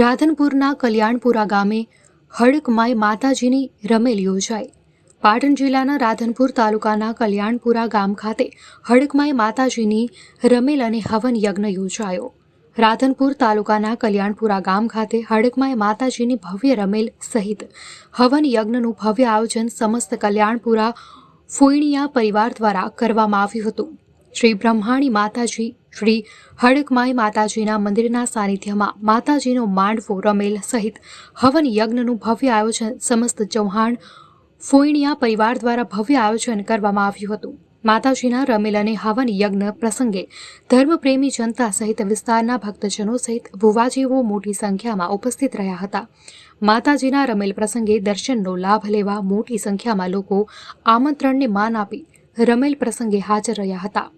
રાધનપુરના કલ્યાણપુરા ગામે હડકમાઈ માતાજીની રમેલ યોજાઈ. પાટણ જિલ્લાના રાધનપુર તાલુકાના કલ્યાણપુરા ગામ ખાતે હડકમાઈ માતાજીની રમેલ અને હવન યજ્ઞ યોજાયો. રાધનપુર તાલુકાના કલ્યાણપુરા ગામ ખાતે હડકમાઈ માતાજીની ભવ્ય રમેલ સહિત હવન યજ્ઞનું ભવ્ય આયોજન સમસ્ત કલ્યાણપુરા ફોઈણિયા પરિવાર દ્વારા કરવામાં આવ્યું હતું. શ્રી બ્રહ્માણી માતાજી શ્રી હડકમાઈ માતાજીના મંદિરના સાનિધ્યમાં માતાજીનો માંડવો રમેલ સહિત હવન યજ્ઞનું ભવ્ય આયોજન સમસ્ત ચૌહાણ ફોઈણિયા પરિવાર દ્વારા ભવ્ય આયોજન કરવામાં આવ્યું હતું. માતાજીના રમેલ અને હવન યજ્ઞ પ્રસંગે ધર્મપ્રેમી જનતા સહિત વિસ્તારના ભક્તજનો સહિત ભુવાજીઓ મોટી સંખ્યામાં ઉપસ્થિત રહ્યા હતા. માતાજીના રમેલ પ્રસંગે દર્શનનો લાભ લેવા મોટી સંખ્યામાં લોકો આમંત્રણને માન આપી રમેલ પ્રસંગે હાજર રહ્યા હતા.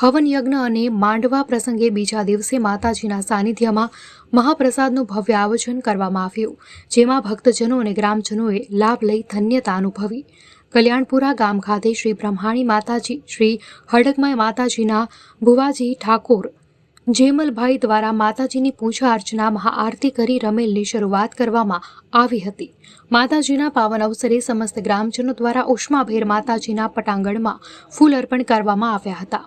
હવન યજ્ઞ અને માંડવા પ્રસંગે બીજા દિવસે માતાજીના સાનિધ્યમાં મહાપ્રસાદનું ભવ્ય આયોજન કરવામાં આવ્યું, જેમાં ભક્તજનો અને ગ્રામજનોએ લાભ લઈ ધન્યતા અનુભવી. કલ્યાણપુરા ગામ ખાતે શ્રી બ્રહ્માણી માતાજી, શ્રી હડકમાઈ માતાજીના ભુવાજી ઠાકોર, જેમલભાઈ દ્વારા માતાજીની પૂજા અર્ચના, મહાઆરતી કરી રમેલની શરૂઆત કરવામાં આવી હતી. માતાજીના પાવન અવસરે સમસ્ત ગ્રામજનો દ્વારા ઉષ્માભેર માતાજીના પટાંગણમાં ફૂલ અર્પણ કરવામાં આવ્યા હતા.